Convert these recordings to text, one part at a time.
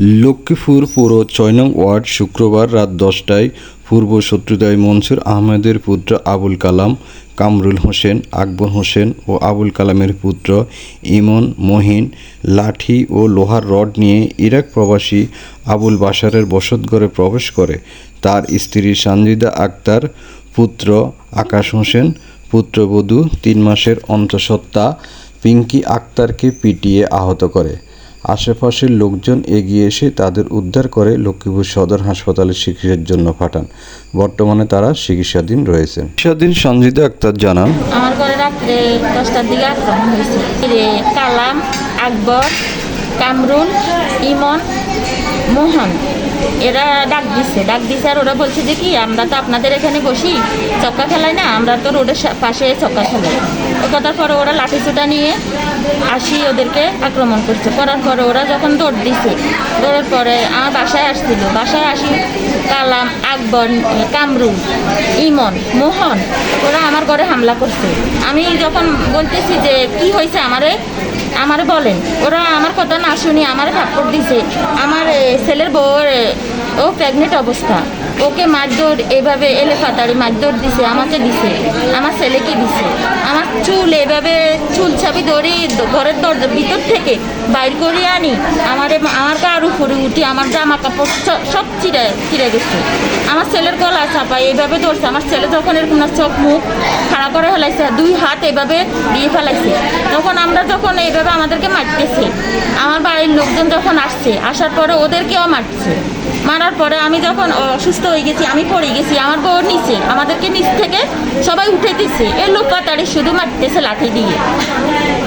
লক্ষ্মীপুর পৌর ছয় নং ওয়ার্ড শুক্রবার রাত দশটায় পূর্ব শত্রুতায় মনসুর আহমেদের পুত্র আবুল কালাম, কামরুল হোসেন, আকবর হোসেন ও আবুল কালামের পুত্র ইমন, মহিন, লাঠি ও লোহার রড নিয়ে ইরাক প্রবাসী আবুল বাশারের বসতঘরে প্রবেশ করে। তার স্ত্রী সানজিদা আক্তার, পুত্র আকাশ হোসেন পুত্রবধূ তিন মাসের অন্তঃসত্ত্বা পিঙ্কি আক্তারকে পিটিয়ে আহত করে। আশেপাশের লোকজন এগিয়ে এসে তাদের উদ্ধার করে লক্ষ্মীপুর সদর হাসপাতালে চিকিৎসার জন্য পাঠান। বর্তমানে তারা চিকিৎসাধীন রয়েছেন। চিকিৎসাধীন সঞ্জিদা আক্তার জানান আমার ঘরে রাত্রে দশটার দিকে আক্রমণ হয়েছে। রে কালাম আকবর কামরুল ইমন মোহন এরা ডাক দিচ্ছে ডাক দিচ্ছে আর ওরা বলছে যে কি আমরা তো আপনাদের এখানে বসি চক্কা খেলাই না আমরা তো রোডের সা- পাশে চক্কা খেলাই। ও কথার পরে ওরা লাঠি চুটা নিয়ে আসি ওদেরকে আক্রমণ করছে। করার পরে ওরা যখন দৌড় দিছে দৌড়ার পরে আমার বাসায় আসছিল। বাসায় আসি কালাম আকবর কামরুল ইমন মোহন ওরা আমার ঘরে হামলা করছে। আমি যখন বলতেছি যে কি হয়েছে আমারে? আমারে বলেন। ওরা আমার কথা না শুনি আমার থাপ্পড় দিছে। আমার ছেলের বউর এ, ও প্রেগনেন্ট অবস্থা। ওকে মারধর, এভাবে এলে ফাতাড়ি মারধর দিছে, আমাকে দিছে, আমার ছেলেকে দিছে। আমার চুল এভাবে চুল ছাপি ধরি ঘরের দরজা ভিতর থেকে বাইর করে আনি, আমারে আমার গার উপরে উঠি আমার জামা কাপড় সব চিরে চিরে গেছে। আমার ছেলের গলা চাপাই এইভাবে ধরছে। আমার ছেলে যখন এরকম না চোখ মুখ খাড়া করে ফেলাইছে, দুই হাত এভাবে দিয়ে ফেলাইছে, তখন আমরা যখন এইভাবে আমাদেরকে মারতেছে, আমার বাড়ির লোকজন যখন আসছে, আসার পরে ওদেরকেও মারছে। মারার পরে আমি যখন অসুস্থ হয়ে গেছি, আমি পড়ে গেছি, আমার বউ নিচে, আমাদেরকে নিচ থেকে সবাই উঠে দিচ্ছে এ লোক পাতাড়ি শুধু মারতেছে লাঠি দিয়ে।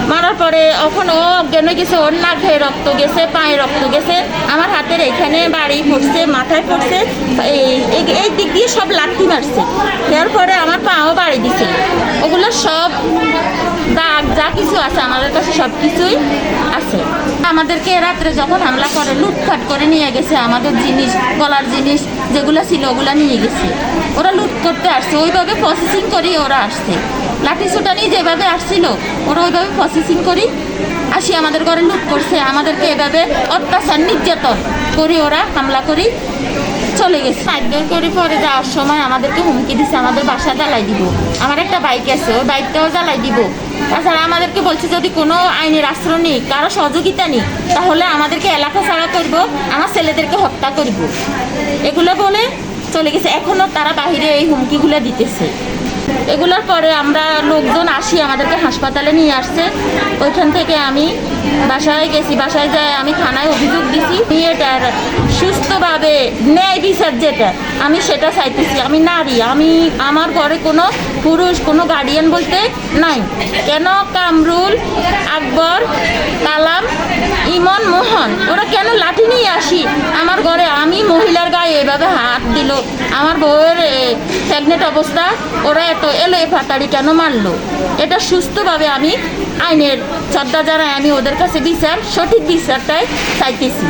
মারার পরে এখন ও অজ্ঞান হয়ে গেছে? ওর নাক নাকে রক্ত গেছে, পায়ে রক্ত গেছে। আমার হাতের এখানে বাড়ি পড়ছে, মাথায় পড়ছে, এই, এই- এই দিক দিয়ে সব লাঠি মারছে। এর পরে আমার পাও বাড়ি দিছে। ওগুলো সব দাগ যা কিছু আছে, আমাদের কাছে সব কিছুই আছে। আমাদেরকে রাত্রে যখন হামলা করে লুটফাট করে নিয়ে গেছে আমাদের জিনিস, গলার জিনিস যেগুলো ছিল, ওগুলো নিয়ে গেছে। ওরা লুট করতে আসছে, ওইভাবে প্রসেসিং করি ওরা আসছে। লাঠি সুটানি যেভাবে আসছিল, ওরা ওইভাবে প্রসেসিং করি আসি, আমাদের ঘরে লুট করছে। আমাদেরকে এভাবে অত্যাচার, নির্যাতন করি ওরা হামলা করি চলে গেছে। মারধর করে পরে যাওয়ার সময় আমাদেরকে হুমকি দিছে, আমাদের বাসা জ্বালাই দিব। আমার একটা বাইক আছে, ওই বাইকটাও জ্বালাই দিব। তাছাড়া আমাদেরকে বলছে, যদি কোনো আইনের আশ্রয় নেই, কারও সহযোগিতা নেই, তাহলে আমাদেরকে এলাকা ছাড়া করব, আমার ছেলেদেরকে হত্যা করব। এগুলো বলে চলে গেছে। এখনও তারা বাহিরে এই হুমকিগুলো দিতেছে। এগুলোর পরে আমরা লোকজন আসি, আমাদেরকে হাসপাতালে নিয়ে আসছে। ওইখান থেকে আমি বাসায় গেছি, বাসায় যায় আমি থানায় অভিযোগ দিছি। মেয়েটার সুস্থভাবে ন্যায় বিচার যেটা, আমি সেটা চাইতেছি। আমি নারী, আমি, আমার ঘরে কোনো পুরুষ, কোনো গার্ডিয়ান বলতে নাই। কেন কামরুল, আকবর, কালাম, ইমন, মোহন, ওরা কেন লাঠি নিয়ে আসি আমার ঘরে? আমি মহিলার গায়ে এভাবে হাত দিল আমার বউয়ের প্রেগনেন্ট অবস্থা ওরা এত এলো এ ফাতাড়ি কেন মারলো? এটা সুস্থভাবে আমি আইনের শ্রদ্ধা জানাই আমি ওদের কাছে বিচার সঠিক বিচারটাই চাইতেছি।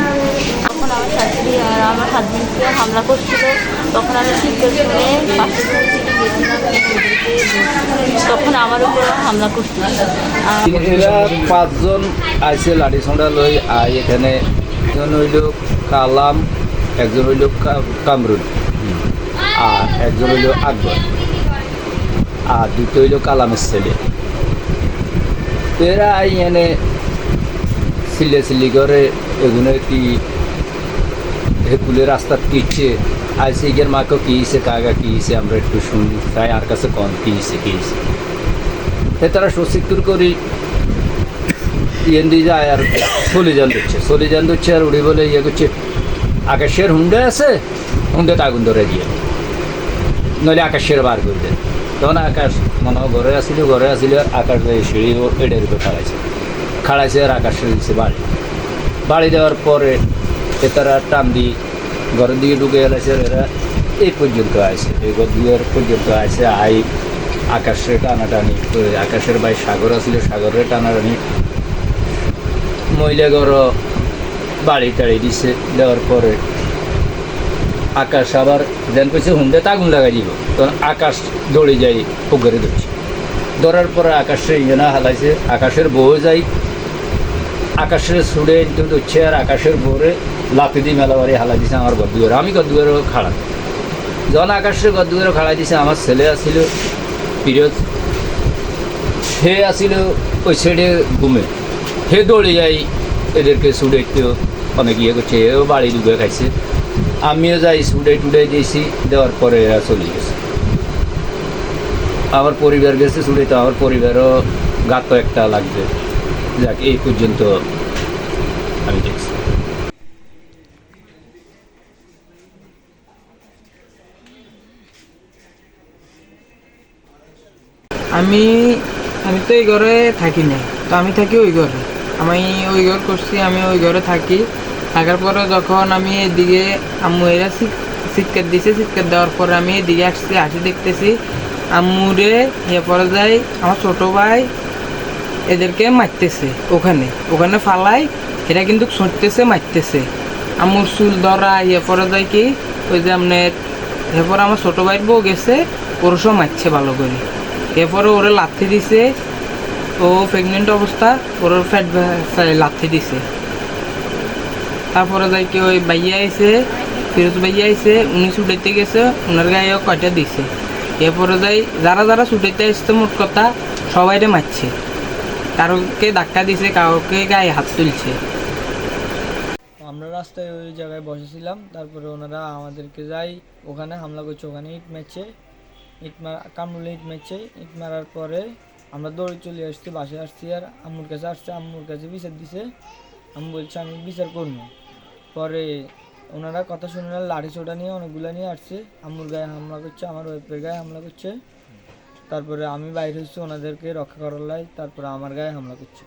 তখন আমার শাশুড়ি আর আমার হাজবেন্ডকে হামলা করছিল। তখন আমি চিৎকার শুনে তখন আমার উপর হামলা করছিল। এরা পাঁচজন আইসে লাঠি ছড়া লই আই এখানে। হইল কালাম একজন হইল কামরুল, আর একজন হইল আকবর, আর দুটো হইল কালামের ছেলে। এরা এনে সিলে সিলি করে এগুলো কি হেকুলে রাস্তা কিচ্ছে আইসে গিয়ে মাকে কি হিসে কাগা কি হিসে আমরা একটু শুনি, তাই আর কাছে কম কি হিসে কি হিসে এ তারা সচিত্তর করি, ইয়েন দিয়ে যায় আর সলিজান দিচ্ছে সলিজান দিচ্ছে আর উড়ি বলে ইয়ে করছে আকাশের হুন্ডে আছে হুন্ডেতে আগুন ধরে দিয়ে। নইলে আকাশের বার করে দেন তখন আকাশ মনে হয় ঘরে আসিল ঘরে আসিল আকাশ এই সিঁড়ি এডের উপরে খাড়াইছে। খাড়াইছে আর আকাশ দিচ্ছে বাড়ি। বাড়ি দেওয়ার পরে তারা টান দিয়ে ঘরের দিকে ঢুকে গেছে এরা এই পর্যন্ত আছে এই দুয়ের পর্যন্ত আছে আই আকাশে টানাটানি আকাশের ভাই সাগর আছিল সাগরে টানাটানি। মহিলা ঘর বাড়ি টাড়ি দিছে, দেওয়ার পরে আকাশ আবার দেন কইছে হুন্ডে আগুন লাগাই দিব। তখন আকাশ দৌড়ে যাই পুকুরে ধরছে। ধরার পরে আকাশে ইঞ্জনা হালাইছে, আকাশের বউ যাই, আকাশের ছুড়ে ধরছে আর আকাশের ভোরে লাতি দিয়ে মেলা বাড়ি হালাই দিছে আমার গদ্দুয়ারে। আমি গদ্দুয়ারও খাড়া। যখন আকাশের গদ্দুয়ারও খাড়াই দিছে, আমার ছেলে আসছিল পিরিয়ড হে আসছিল ওই সাইডে ঘুমে। হে দৌড়ে যাই এদেরকে সুডে একটু অনেক ইয়ে করছে এও বাড়ি ডুবে খাইছে। আমিও যাই, সুডে টুডে দিয়েছি দেওয়ার পরে এরা চলে গেছে। আমার পরিবার গেছে সুডে, তো আমার পরিবারও গাত একটা লাগবে। যাক, এই পর্যন্ত আমি দেখছি। আমি আমি তো এই ঘরে থাকি না তো আমি থাকি ওই ঘরে। আমি ওই ঘর করছি, আমি ওই ঘরে থাকি। থাকার পরে যখন আমি এদিকে আম্মু এরা চিৎকার দিছে চিৎকার দেওয়ার পরে আমি এদিকে আসছি আসি দেখতেছি। আম্মুরে ইয়ে পরে যাই আমার ছোট ভাই এদেরকে মারতেছে ওখানে। ওখানে ফালাই, এরা কিন্তু ছুটতেছে, মারতেছে। আম্মুর চুল ধরা ইয়ে যায় কি? ওই যে আপনার, এরপর আমার ছোট ভাইয়ের বউ গেছে, ওরসও মারছে ভালো করে। এরপরে ওরে লাথি দিছে। ও প্রেগনেন্ট অবস্থা ওর ফ্যাট লাথি দিছে। তারপরে যাই কি ওই ভাইয়া আইছে, ফিরোজ ভাইয়া আইছে, উনি ছুটাইতে গেছে ওনার গায়েও কয়টা দিছে। এরপরে যাই, যারা যারা ছুটাইতে আসছে, মোট কথা সবাইরে মারছে। কারোকে ধাক্কা দিছে, কাউকে গায়ে হাত তুলছে। আমরা রাস্তায় ওই জায়গায় বসেছিলাম, তারপরে ওনারা আমাদেরকে যাই, ওখানে হামলা করছে, ওখানে ইট মেরছে। ইট মার কামরুলে ইট মেরছে, ইট মারার পরে আমরা দৌড়ে চলে আসছি বাসে আসছি আর আম্মুর কাছে আসছে, আম্মুর কাছে বিচার দিছে। আমি বলছি, আমি বিচার করব। পরে ওনারা কথা শুনে না লাঠি ছোটা নিয়ে অনেকগুলো নিয়ে আসছে। আম্মুর গায়ে হামলা করছে, আমার ওয়াইফের গায়ে হামলা করছে। তারপরে আমি বাইরে হচ্ছি, ওনাদেরকে রক্ষা করার লাই, তারপরে আমার গায়ে হামলা করছে।